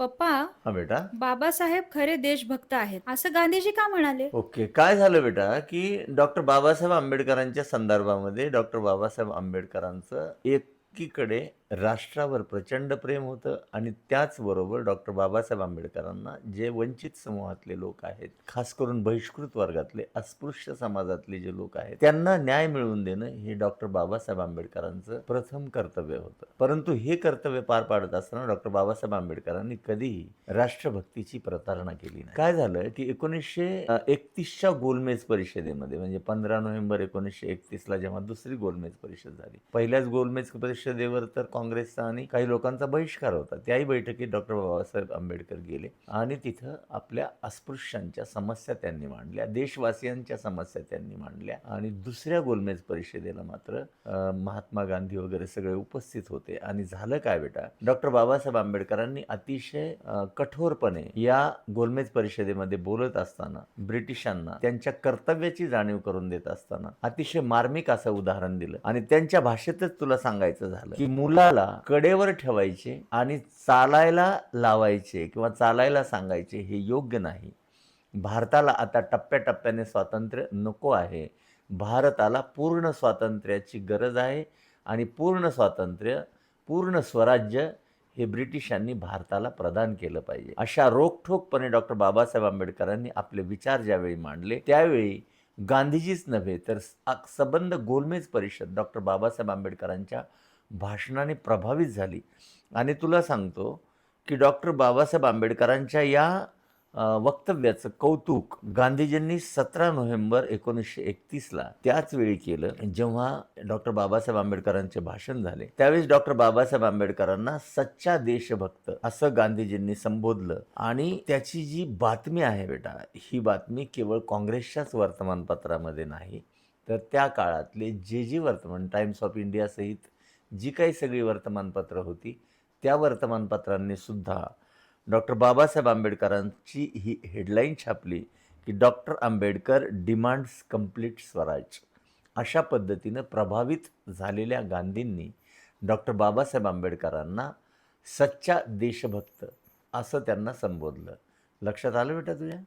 पप्पा हा बेटा. बाबासाहेब खरे देशभक्त आहेत. असं गांधीजी का म्हणाले? ओके काय झालं बेटा की डॉक्टर बाबासाहेब आंबेडकरांच्या संदर्भामध्ये डॉक्टर बाबासाहेब आंबेडकरांचं एकीकडे राष्ट्रावर प्रचंड प्रेम होतं आणि त्याचबरोबर डॉक्टर बाबासाहेब आंबेडकरांना जे वंचित समूहातले लोक आहेत खास करून बहिष्कृत वर्गातले अस्पृश्य समाजातले जे लोक आहेत त्यांना न्याय मिळवून देणं हे डॉक्टर बाबासाहेब आंबेडकरांचं प्रथम कर्तव्य होतं. परंतु हे कर्तव्य पार पाडत असताना डॉक्टर बाबासाहेब आंबेडकरांनी कधीही राष्ट्रभक्तीची प्रतारणा केली नाही. काय झालं की एकोणीसशे एकतीसच्या गोलमेज परिषदेमध्ये म्हणजे पंधरा नोव्हेंबर एकोणीसशे एकतीसला जेव्हा दुसरी गोलमेज परिषद झाली पहिल्याच गोलमेज परिषदेवर तर काँग्रेसचा आणि काही लोकांचा बहिष्कार होता. त्याही बैठकीत डॉक्टर बाबासाहेब आंबेडकर गेले आणि तिथं आपल्या अस्पृश्यांच्या समस्या त्यांनी मांडल्या देशवासियांच्या समस्या त्यांनी मांडल्या आणि दुसऱ्या गोलमेज परिषदेला मात्र महात्मा गांधी वगैरे सगळे उपस्थित होते. आणि झालं काय बेटा? डॉक्टर बाबासाहेब आंबेडकरांनी अतिशय कठोरपणे या गोलमेज परिषदेमध्ये बोलत असताना ब्रिटिशांना त्यांच्या कर्तव्याची जाणीव करून देत असताना अतिशय मार्मिक असं उदाहरण दिलं आणि त्यांच्या भाषेतच तुला सांगायचं झालं की मुलाला कडेवर ठेवायचे आणि चालायला लावायचे किंवा चालायला सांगायचे हे योग्य नाही. भारताला आता टप्प्याटप्प्याने स्वातंत्र्य नको आहे. भारताला पूर्ण स्वातंत्र्याची गरज आहे आणि पूर्ण स्वातंत्र्य पूर्ण स्वराज्य हे ब्रिटिशांनी भारताला प्रदान केलं पाहिजे. अशा रोखठोकपणे डॉक्टर बाबासाहेब आंबेडकरांनी आपले विचार ज्यावेळी मांडले त्यावेळी गांधीजीच नव्हे तर सबंध गोलमेज परिषद डॉक्टर बाबासाहेब आंबेडकरांच्या भाषणाने प्रभावित झाली. आणि तुला सांगतो की डॉक्टर बाबासाहेब आंबेडकरांच्या या वक्तव्याचं कौतुक गांधीजींनी सतरा नोव्हेंबर एकोणीसशे एकतीसला त्याच वेळी केलं जेव्हा डॉक्टर बाबासाहेब आंबेडकरांचे भाषण झाले. त्यावेळेस डॉक्टर बाबासाहेब आंबेडकरांना सच्चा देशभक्त असं गांधीजींनी संबोधलं. आणि त्याची जी बातमी आहे बेटा ही बातमी केवळ काँग्रेसच्याच वर्तमानपत्रामध्ये नाही तर त्या काळातले जे जी वर्तमान टाइम्स ऑफ इंडियासहित जी काही सगळी वर्तमानपत्रं होती त्या वर्तमानपत्रांनी सुद्धा डॉक्टर बाबासाहेब आंबेडकरांची ही हेडलाईन छापली की doctor Ambedkar demands complete swaraj. अशा पद्धतीनं प्रभावित झालेल्या गांधींनी डॉक्टर बाबासाहेब आंबेडकरांना सच्चा देशभक्त असं त्यांना संबोधलं. लक्षात आलं बेटा तुझ्या?